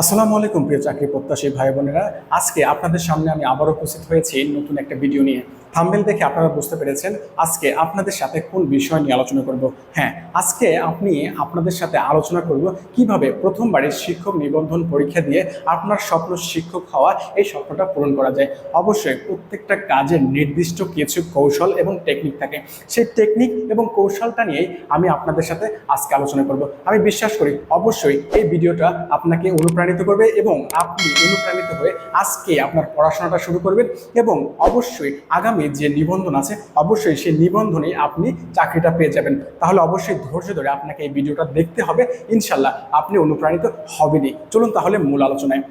আসসালামু আলাইকুম, প্রিয় চাকরি প্রত্যাশী ভাই বোনেরা। আজকে আপনাদের সামনে আমি আবার উপস্থিত হয়েছি নতুন একটা ভিডিও নিয়ে। থাম্বেল দেখে আপনারা বুঝতে পেরেছেন আজকে আপনাদের সাথে কোন বিষয় নিয়ে আলোচনা করব। হ্যাঁ আজকে আপনি আপনাদের সাথে আলোচনা করব কীভাবে প্রথমবারের শিক্ষক নিবন্ধন পরীক্ষা দিয়ে আপনার স্বপ্ন শিক্ষক হওয়া, এই স্বপ্নটা পূরণ করা যায়। অবশ্যই প্রত্যেকটা কাজের নির্দিষ্ট কিছু কৌশল এবং টেকনিক থাকে। সেই টেকনিক এবং কৌশলটা নিয়েই আমি আপনাদের সাথে আজকে আলোচনা করব। আমি বিশ্বাস করি, অবশ্যই এই ভিডিওটা আপনাকে অনুপ্রাণিত করবে এবং আপনি অনুপ্রাণিত হয়ে আজকে আপনার পড়াশোনাটা শুরু করবেন এবং অবশ্যই আগামী যে নিবন্ধন আছে, অবশ্যই সেই নিবন্ধনে আপনি চাকরিটা পেয়ে যাবেন। তাহলে অবশ্যই ধৈর্য ধরে আপনাকে এই ভিডিওটা দেখতে হবে। ইনশাল্লাহ আপনি অনুপ্রাণিত হবেনই। চলুন তাহলে মূল আলোচনায়।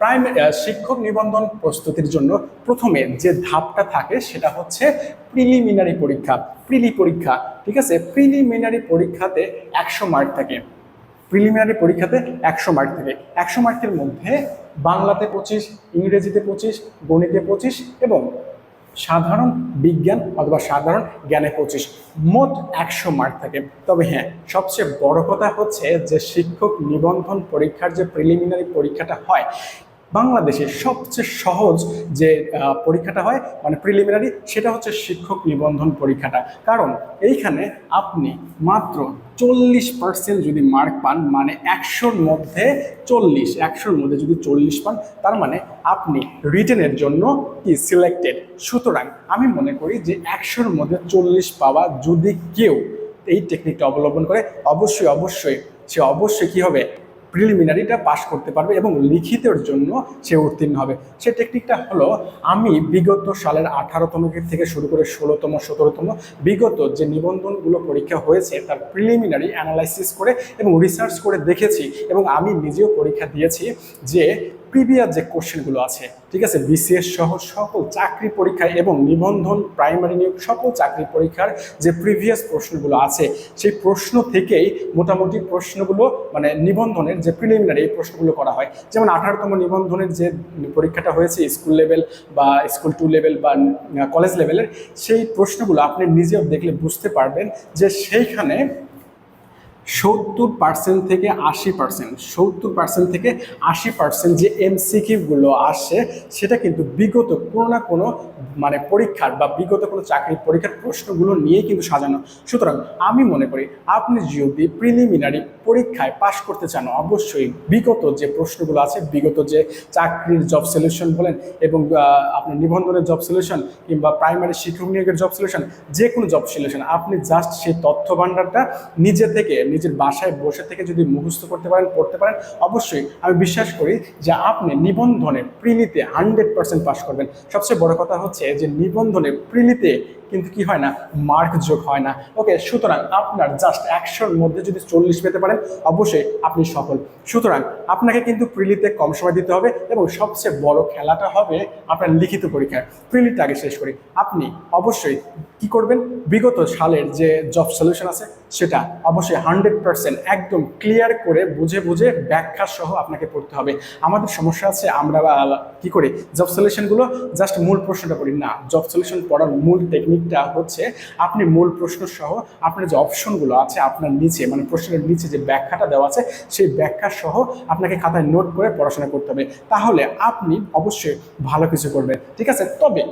প্রাইম শিক্ষক নিবন্ধন প্রস্তুতির জন্য প্রথমে যে ধাপটা থাকে সেটা হচ্ছে প্রিলিমিনারি পরীক্ষা। প্রিলি পরীক্ষা, ঠিক আছে? প্রিলিমিনারি পরীক্ষাতে একশো মার্ক থাকে। প্রিলিমিনারি পরীক্ষাতে একশো মার্ক থাকে। একশো মার্কের মধ্যে বাংলাতে পঁচিশ, ইংরেজিতে পঁচিশ, গণিতে পঁচিশ এবং সাধারণ বিজ্ঞান অথবা সাধারণ জ্ঞানে পঁচিশ। মোট একশো মার্ক থাকে। তবে হ্যাঁ সবচেয়ে বড় কথা হচ্ছে যে শিক্ষক নিবন্ধন পরীক্ষার যে প্রিলিমিনারি পরীক্ষাটা হয়, বাংলাদেশে সবচেয়ে সহজ যে পরীক্ষাটা হয় মানে প্রিলিমিনারি সেটা হচ্ছে শিক্ষক নিবন্ধন পরীক্ষাটা। কারণ এইখানে আপনি মাত্র চল্লিশ পার্সেন্ট যদি মার্ক পান মানে একশোর মধ্যে চল্লিশ, একশোর মধ্যে যদি চল্লিশ পান, তার মানে আপনি রিটেনের জন্য কি সিলেক্টেড সুতরাং আমি মনে করি যে একশোর মধ্যে চল্লিশ পাওয়া যদি কেউ এই টেকনিকটা অবলম্বন করে, অবশ্যই অবশ্যই, সে অবশ্যই কী হবে? প্রিলিমিনারিটা পাশ করতে পারবে এবং লিখিতের জন্য সে উত্তীর্ণ হবে। সে টেকনিকটা হলো, আমি বিগত সালের আঠারোতম থেকে শুরু করে ষোলোতম, সতেরোতম বিগত যে নিবন্ধনগুলো পরীক্ষা হয়েছে, তার প্রিলিমিনারি অ্যানালাইসিস করে এবং রিসার্চ করে দেখেছি এবং আমি নিজেও পরীক্ষা দিয়েছি যে প্রিভিয়াস যে কোশ্চেনগুলো আছে, ঠিক আছে? বিসিএস সহ সকল চাকরি পরীক্ষা এবং নিবন্ধন প্রাইমারি নিয়োগ, সকল চাকরি পরীক্ষার যে প্রিভিয়াস প্রশ্নগুলো আছে, সেই প্রশ্ন থেকেই মোটামুটি প্রশ্নগুলো মানে নিবন্ধনের যে প্রিলিমিনারি এই প্রশ্নগুলো করা হয়। যেমন আঠারোতম নিবন্ধনের যে পরীক্ষাটা হয়েছে স্কুল লেভেল বা স্কুল টু লেভেল বা কলেজ লেভেলের সেই প্রশ্নগুলো আপনি নিজেও দেখলে বুঝতে পারবেন যে সেইখানে সত্তর পার্সেন্ট থেকে আশি পার্সেন্ট সত্তর পার্সেন্ট থেকে আশি পার্সেন্ট যে এমসিকিউগুলো আসে, সেটা কিন্তু বিগত কোনো না কোনো মানে পরীক্ষার বা বিগত কোনো চাকরির পরীক্ষার প্রশ্নগুলো নিয়ে কিন্তু সাজানো। সুতরাং আমি মনে করি আপনি যদি প্রিলিমিনারি পরীক্ষায় পাশ করতে চান, অবশ্যই বিগত যে প্রশ্নগুলো আছে, বিগত যে চাকরির জব সলিউশন বলেন এবং আপনার নিবন্ধনের জব সলিউশন কিংবা প্রাইমারি শিক্ষক নিয়োগের জব সলিউশন যে কোনো জব সলিউশন আপনি জাস্ট সেই তথ্য ভাণ্ডারটা নিজে থেকে নিজের বাসায় বসে থেকে যদি মুখস্থ করতে পারেন, পড়তে পারেন, অবশ্যই আমি বিশ্বাস করি যে আপনি নিবন্ধনে প্রিলিতে হান্ড্রেড পার্সেন্ট পাস করবেন। সবচেয়ে বড় কথা হচ্ছে যে নিবন্ধনে প্রিলিতে কিন্তু কি হয় না? মার্ক যোগ হয় না। ওকে সুতরাং আপনার জাস্ট একশোর মধ্যে যদি চল্লিশ পেতে পারেন, অবশ্যই আপনি সফল। সুতরাং আপনাকে কিন্তু প্রিলিতে কম সময় দিতে হবে এবং সবচেয়ে বড় খেলাটা হবে আপনার লিখিত পরীক্ষায়। প্রিলিটা আগে শেষ করি। আপনি অবশ্যই কি করবেন? বিগত সালের যে জব সলিউশন আছে, সেটা অবশ্যই হান্ড্রেড পার্সেন্ট একদম ক্লিয়ার করে বুঝে বুঝে ব্যাখ্যা সহ আপনাকে পড়তে হবে। আমাদের সমস্যা আছে, আমরা কি করি? জব সলিউশনগুলো জাস্ট মূল প্রশ্নটা করি না জব সলিউশন পড়ার মূল টেকনিকটা হচ্ছে আপনি মূল প্রশ্ন সহ আপনার যে অপশনগুলো আছে আপনার নিচে মানে প্রশ্নের নিচে যে ব্যাখ্যাটা দেওয়া আছে, সেই ব্যাখ্যা সহ আপনাকে খাতায় নোট করে পড়াশোনা করতে হবে। তাহলে আপনি অবশ্যই ভালো কিছু করবেন, ঠিক আছে? তবে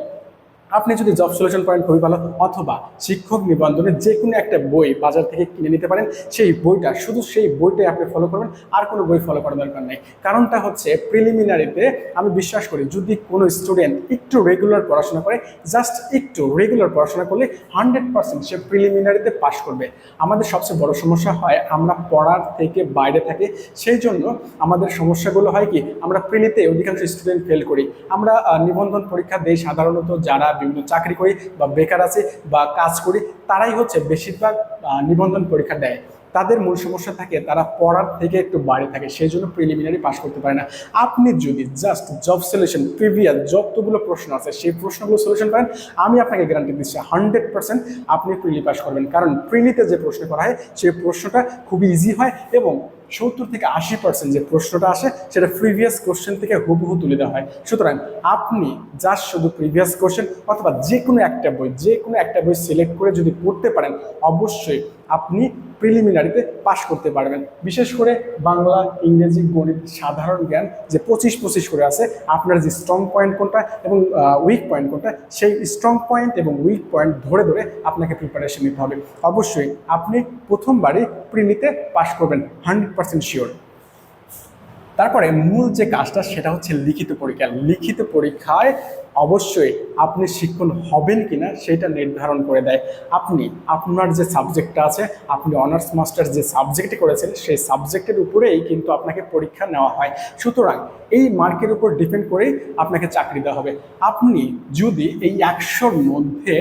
আপনি যদি জব সলিউশন করেন খুবই ভালো অথবা শিক্ষক নিবন্ধনের যে কোনো একটা বই বাজার থেকে কিনে নিতে পারেন, সেই বইটা, শুধু সেই বইটাই আপনি ফলো করবেন, আর কোনো বই ফলো করার দরকার নেই। কারণটা হচ্ছে প্রিলিমিনারিতে আমি বিশ্বাস করি, যদি কোনো স্টুডেন্ট একটু রেগুলার পড়াশোনা করে জাস্ট একটু রেগুলার পড়াশোনা করলে হান্ড্রেড পার্সেন্ট সে প্রিলিমিনারিতে পাশ করবে। আমাদের সবচেয়ে বড় সমস্যা হয়, আমরা পড়ার থেকে বাইরে থাকি, সেই জন্য আমাদের সমস্যাগুলো হয় কি, আমরা প্রিলিতে অধিকাংশ স্টুডেন্ট ফেল করি। আমরা নিবন্ধন পরীক্ষা দেই সাধারণত যারা বিভিন্ন চাকরি করি বা বেকার আছে বা কাজ করি, তারাই হচ্ছে বেশিরভাগ নিবন্ধন পরীক্ষা দেয়। তাদের মূল সমস্যা থাকে, তারা পড়ার থেকে একটু বাইরে থাকে সেই জন্য প্রিলিমিনারি পাস করতে পারে না। আপনি যদি জাস্ট জব সলিউশন প্রিভিয়াস যতগুলো প্রশ্ন আছে, সেই প্রশ্নগুলো সলিউশন করেন, আমি আপনাকে গ্যারান্টি দিচ্ছি হান্ড্রেড পার্সেন্ট আপনি প্রিলি পাস করবেন। কারণ প্রিলিতে যে প্রশ্ন করা হয়, সেই প্রশ্নটা খুবই ইজি হয় এবং সত্তর থেকে আশি পার্সেন্ট যে প্রশ্নটা আসে, সেটা প্রিভিয়াস কোশ্চেন থেকে হুবহু তুলে দেওয়া হয়। সুতরাং আপনি যার শুধু প্রিভিয়াস কোশ্চেন অথবা যে কোনো একটা বই, যে কোনো একটা বই সিলেক্ট করে যদি পড়তে পারেন, অবশ্যই আপনি প্রিলিমিনারিতে পাশ করতে পারবেন। বিশেষ করে বাংলা, ইংরেজি, গণিত সাধারণ জ্ঞান যে পঁচিশ পঁচিশ করে আছে, আপনার যে স্ট্রং পয়েন্ট কোনটা এবং উইক পয়েন্ট কোনটা, সেই স্ট্রং পয়েন্ট এবং উইক পয়েন্ট ধরে ধরে আপনাকে প্রিপারেশন নিতে হবে। অবশ্যই আপনি প্রথমবারই প্রিলিতে পাশ করবেন হান্ড্রেড পার্সেন্ট শিওর তারপরে মূল যে কাজটা সেটা হচ্ছে লিখিত পরীক্ষা। লিখিত পরীক্ষায় অবশ্যই আপনি শিক্ষণ হবেন কি না সেটা নির্ধারণ করে দেয়। আপনি, আপনার যে সাবজেক্টটা আছে, আপনি অনার্স মাস্টার্স যে সাবজেক্টে করেছেন, সেই সাবজেক্টের উপরেই কিন্তু আপনাকে পরীক্ষা নেওয়া হয়। সুতরাং এই মার্কের উপর ডিপেন্ড করেই আপনাকে চাকরি দেওয়া হবে। আপনি যদি এই একশোর মধ্যে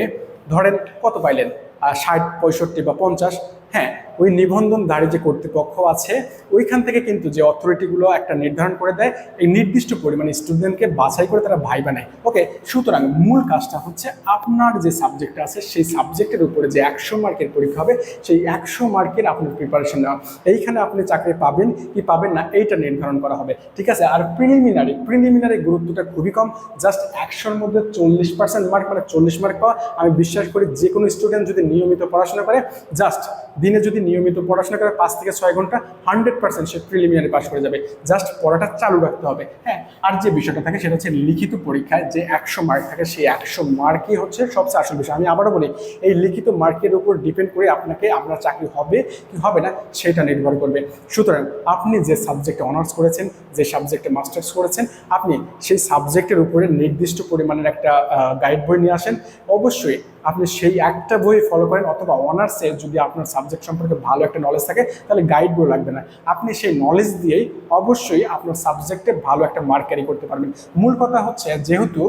ধরেন কত পাইলেন? ষাট, পঁয়ষট্টি বা পঞ্চাশ হ্যাঁ ওই নিবন্ধন নিবন্ধনধারী যে কর্তৃপক্ষ আছে, ওইখান থেকে কিন্তু যে অথরিটিগুলো একটা নির্ধারণ করে দেয়, এই নির্দিষ্ট পরিমাণে স্টুডেন্টকে বাছাই করে তারা ভাই বানায়। ওকে সুতরাং মূল কাজটা হচ্ছে আপনার যে সাবজেক্ট আছে, সেই সাবজেক্টের উপরে যে একশো মার্কের পরীক্ষা হবে, সেই একশো মার্কের আপনার প্রিপারেশন নেওয়া। এইখানে আপনি চাকরি পাবেন কি পাবেন না, এইটা নির্ধারণ করা হবে। ঠিক আছে, আর প্রিলিমিনারি প্রিলিমিনারি গুরুত্বটা খুবই কম জাস্ট একশোর মধ্যে চল্লিশ পার্সেন্ট মার্ক মানে চল্লিশ মার্ক পাওয়া, আমি বিশ্বাস করি যে কোনো স্টুডেন্ট যদি নিয়মিত পড়াশোনা করে জাস্ট দিনে যদি নিয়মিত পড়াশোনা করে পাঁচ থেকে ছয় ঘণ্টা হান্ড্রেড পার্সেন্ট সে প্রিলিমিনারি পাস করে যাবে। জাস্ট পড়াটা চালু রাখতে হবে। হ্যাঁ আর যে বিষয়টা থাকে সেটা হচ্ছে লিখিত পরীক্ষায় যে একশো মার্ক থাকে, সেই একশো মার্কই হচ্ছে সবচেয়ে আসল বিষয়। আমি আবারও বলি, এই লিখিত মার্কের উপর ডিপেন্ড করে আপনাকে আপনার চাকরি হবে কি হবে না, সেটা নির্ভর করবে। সুতরাং আপনি যে সাবজেক্টে অনার্স করেছেন, যে সাবজেক্টে মাস্টার্স করেছেন, আপনি সেই সাবজেক্টের উপরে নির্দিষ্ট পরিমাণের একটা গাইড বই নিয়ে আসেন। অবশ্যই আপনি সেই একটা বই ফলো করেন অথবা অনার্সে যদি আপনার সাবজেক্ট সম্পর্কে ভালো একটা নলেজ থাকে, তাহলে গাইড বই লাগবে না। আপনি সেই নলেজ দিয়েই অবশ্যই আপনার সাবজেক্টে ভালো একটা মার্ক ক্যারি করতে পারবেন। মূল কথা হচ্ছে যেহেতু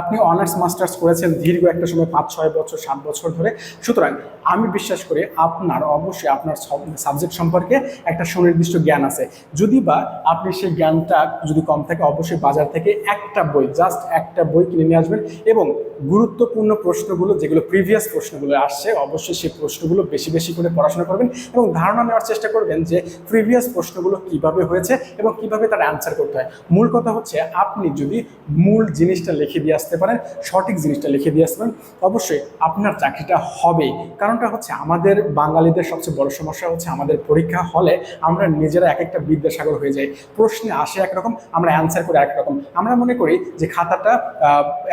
আপনি অনার্স মাস্টার্স করেছেন দীর্ঘ একটা সময়, পাঁচ, ছয় বছর, সাত বছর ধরে। সুতরাং আমি বিশ্বাস করি আপনার অবশ্যই আপনার সাবজেক্ট সম্পর্কে একটা সুনির্দিষ্ট জ্ঞান আছে। যদি বা আপনি সেই জ্ঞানটা যদি কম থাকে, অবশ্যই বাজার থেকে একটা বই জাস্ট একটা বই কিনে নিয়ে আসবেন এবং গুরুত্বপূর্ণ প্রশ্নগুলো, যেগুলো প্রিভিয়াস প্রশ্নগুলো আসছে, অবশ্যই সেই প্রশ্নগুলো বেশি বেশি করে পড়াশোনা করবেন এবং ধারণা নেওয়ার চেষ্টা করবেন যে প্রিভিয়াস প্রশ্নগুলো কীভাবে হয়েছে এবং কীভাবে তার অ্যান্সার করতে হয়। মূল কথা হচ্ছে, আপনি যদি মূল জিনিসটা লিখে দিয়ে আসতে পারেন, সঠিক জিনিসটা লিখে দিয়ে আসবেন। অবশ্যই আপনার চাকরিটা হবে। কারণটা হচ্ছে আমাদের বাঙালিদের সবচেয়ে বড় সমস্যা হচ্ছে আমাদের পরীক্ষা হলে আমরা নিজেরা এক একটা বিদ্যাসাগর হয়ে যাই। প্রশ্নে আসে একরকম, আমরা অ্যান্সার করে একরকম আমরা মনে করি যে খাতাটা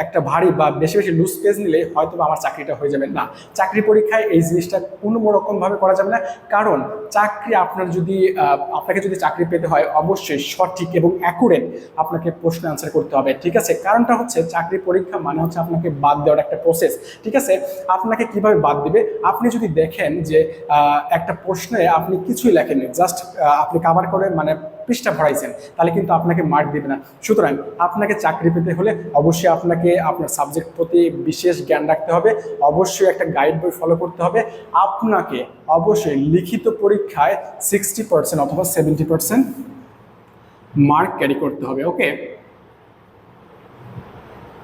একটা ভারী বা বেশি বেশি লুজ পেজ নিলে হয়তো আমার চাকরিটা হয়ে যাবে। না, চাকরি পরীক্ষায় এই জিনিসটা কোনো রকমভাবে করা যাবে না। কারণ চাকরি আপনার যদি আপনাকে যদি চাকরি পেতে হয়, অবশ্যই সঠিক এবং অ্যাকুরেট আপনাকে প্রশ্ন অ্যান্সার করতে হবে। ঠিক আছে? কারণটা হচ্ছে চাকরি পরীক্ষা মানে হচ্ছে আপনাকে বাদ দেওয়ার একটা প্রসেস ঠিক আছে? আপনাকে কীভাবে বাদ দিবে? আপনি যদি দেখেন যে একটা প্রশ্নে আপনি কিছুই লেখেননি জাস্ট আপনি কাভার করে মানে পৃষ্ঠা ভরাইছেন, তাহলে কিন্তু আপনাকে মার্ক দিবে না। সুতরাং আপনাকে চাকরি পেতে হলে অবশ্যই আপনাকে আপনার সাবজেক্ট প্রতি বিশেষ জ্ঞান রাখতে হবে, অবশ্যই একটা গাইড বই ফলো করতে হবে। আপনাকে অবশ্যই লিখিত পরীক্ষায় সিক্সটি পার্সেন্ট অথবা সেভেন্টি পার্সেন্ট মার্ক ক্যারি করতে হবে ওকে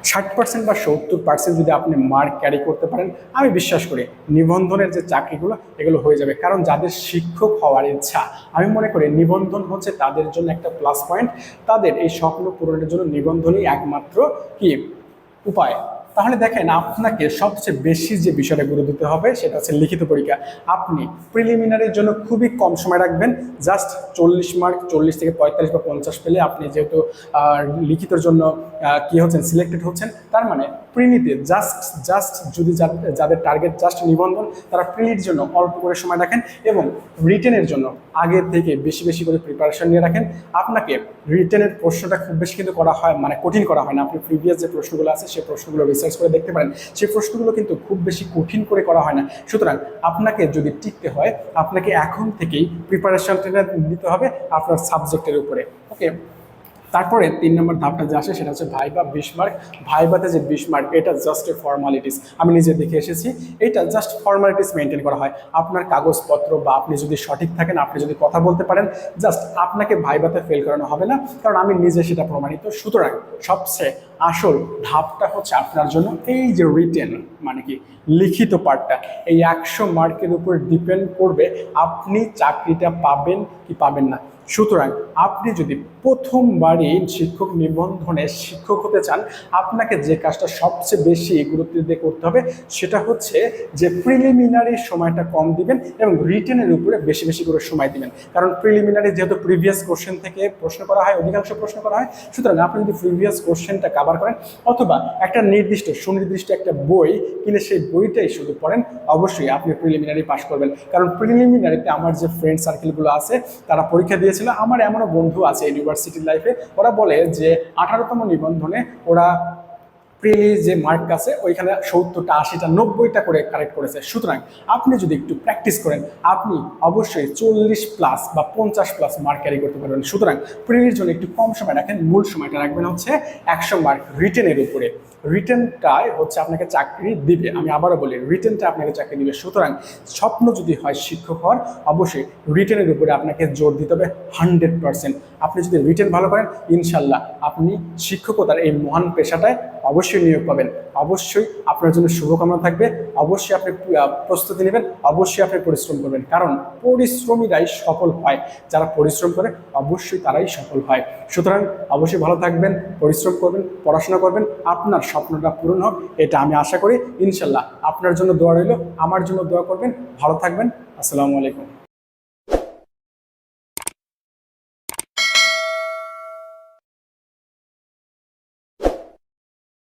ষাট পার্সেন্ট বা সত্তর পার্সেন্ট যদি আপনি মার্ক ক্যারি করতে পারেন, আমি বিশ্বাস করি নিবন্ধনের যে চাকরিগুলো, এগুলো হয়ে যাবে। কারণ যাদের শিক্ষক হওয়ার ইচ্ছা, আমি মনে করি নিবন্ধন হচ্ছে তাদের জন্য একটা প্লাস পয়েন্ট তাদের এই স্বপ্ন পূরণের জন্য নিবন্ধনই একমাত্র কি? উপায়। তাহলে দেখেন আপনাকে সবচেয়ে বেশি যে বিষয়টা গুরুত্ব দিতে হবে, সেটা হচ্ছে লিখিত পরীক্ষা। আপনি প্রিলিমিনারির জন্য খুবই কম সময় রাখবেন। জাস্ট চল্লিশ মার্ক চল্লিশ থেকে পঁয়তাল্লিশ বা পঞ্চাশ পেলে আপনি যেহেতু লিখিতর জন্য কি হচ্ছেন সিলেক্টেড হচ্ছেন, তার মানে প্রিলিতে জাস্ট জাস্ট যদি যাদের টার্গেট জাস্ট নিবন্ধন, তারা প্রিলির জন্য অল্প করে সময় রাখেন এবং রিটেনের জন্য আগে থেকে বেশি বেশি করে প্রিপারেশন নিয়ে রাখেন। আপনাকে রিটেনের প্রশ্নটা খুব বেশি কিন্তু করা হয় মানে কঠিন করা হয় না। আপনি প্রিভিয়াস যে প্রশ্নগুলো আছে সেই প্রশ্নগুলো রিসার্চ করে দেখতে পারেন। সেই প্রশ্নগুলো কিন্তু খুব বেশি কঠিন করে করা হয় না। সুতরাং আপনাকে যদি টিকতে হয়, আপনাকে এখন থেকেই প্রিপারেশনটা নিতে হবে আপনার সাবজেক্টের উপরে। ওকে তারপরে তিন নম্বর ধাপটা যে আসে সেটা হচ্ছে ভাইবা বিশ মার্ক ভাইবাতে যে বিশ মার্ক এটা জাস্ট এ ফর্মালিটিস আমি নিজে দেখে এসেছি, এটা জাস্ট ফর্মালিটিস মেনটেন করা হয়। আপনার কাগজপত্র বা আপনি যদি সঠিক থাকেন, আপনি যদি কথা বলতে পারেন জাস্ট আপনাকে ভাইবাতে ফেল করানো হবে না, কারণ আমি নিজে সেটা প্রমাণিত। সুতরাং সবচেয়ে আসল ধাপটা হচ্ছে আপনার জন্য এই যে রিটেন মানে কি, লিখিত পার্টটা এই একশো মার্কের উপর ডিপেন্ড করবে আপনি চাকরিটা পাবেন কি পাবেন না। সুতরাং আপনি যদি প্রথমবারই শিক্ষক নিবন্ধনে শিক্ষক হতে চান, আপনাকে যে কাজটা সবচেয়ে বেশি গুরুত্ব দিয়ে করতে হবে সেটা হচ্ছে যে প্রিলিমিনারি সময়টা কম দিবেন এবং রিটেনের উপরে বেশি বেশি করে সময় দিবেন। কারণ প্রিলিমিনারি যেহেতু প্রিভিয়াস কোশ্চেন থেকে প্রশ্ন করা হয়, অধিকাংশ প্রশ্ন করা হয়, সুতরাং আপনি যদি প্রিভিয়াস কোশ্চেনটা কাভার করেন অথবা একটা নির্দিষ্ট, সুনির্দিষ্ট একটা বই কিনে সেই বইটাই শুধু পড়েন, অবশ্যই আপনি প্রিলিমিনারি পাশ করবেন। কারণ প্রিলিমিনারিতে আমার যে ফ্রেন্ড সার্কেলগুলো আছে, তারা পরীক্ষা দিয়েছিল আমার এমনও বন্ধু আছে ইউনিভার্সিটির লাইফে ওরা বলে যে আঠারোতম নিবন্ধনে ওরা প্রিলি যে মার্ক আছে, ওইখানে সত্তরটা, আশিটা, নব্বইটা করে কারেক্ট করেছে। সুতরাং আপনি যদি একটু প্র্যাকটিস করেন, আপনি অবশ্যই চল্লিশ প্লাস বা পঞ্চাশ প্লাস মার্ক ক্যারি করতে পারবেন। সুতরাং প্রিলির জন্য একটু কম সময় রাখেন। মূল সময়টা রাখবেন হচ্ছে একশো মার্ক রিটেনের উপরে। রিটেনটাই হচ্ছে আপনাকে চাকরি দিবে। আমি আবারও বলি রিটার্নটা আপনাকে চাকরি দিবে। সুতরাং স্বপ্ন যদি হয় শিক্ষক হওয়ার, অবশ্যই রিটার্নের উপরে আপনাকে জোর দিতে হবে হান্ড্রেড পার্সেন্ট আপনি যদি রিটার্ন ভালো করেন, ইনশাল্লাহ আপনি শিক্ষকতার এই মহান পেশাটায় অবশ্যই নিয়োগ পাবেন। অবশ্যই আপনার জন্য শুভকামনা থাকবে। অবশ্যই আপনি প্রস্তুতি নেবেন। অবশ্যই আপনি পরিশ্রম করবেন। কারণ পরিশ্রমীরাই সফল হয়। যারা পরিশ্রম করে, অবশ্যই তারাই সফল হয়। সুতরাং অবশ্যই ভালো থাকবেন, পরিশ্রম করবেন, পড়াশোনা করবেন। আপনার স্বপ্নটা পূরণ হোক, এটা আমি আশা করি। ইনশাল্লাহ আপনার জন্য দোয়া রইল, আমার জন্য দোয়া করবেন। ভালো থাকবেন। আসসালামু আলাইকুম।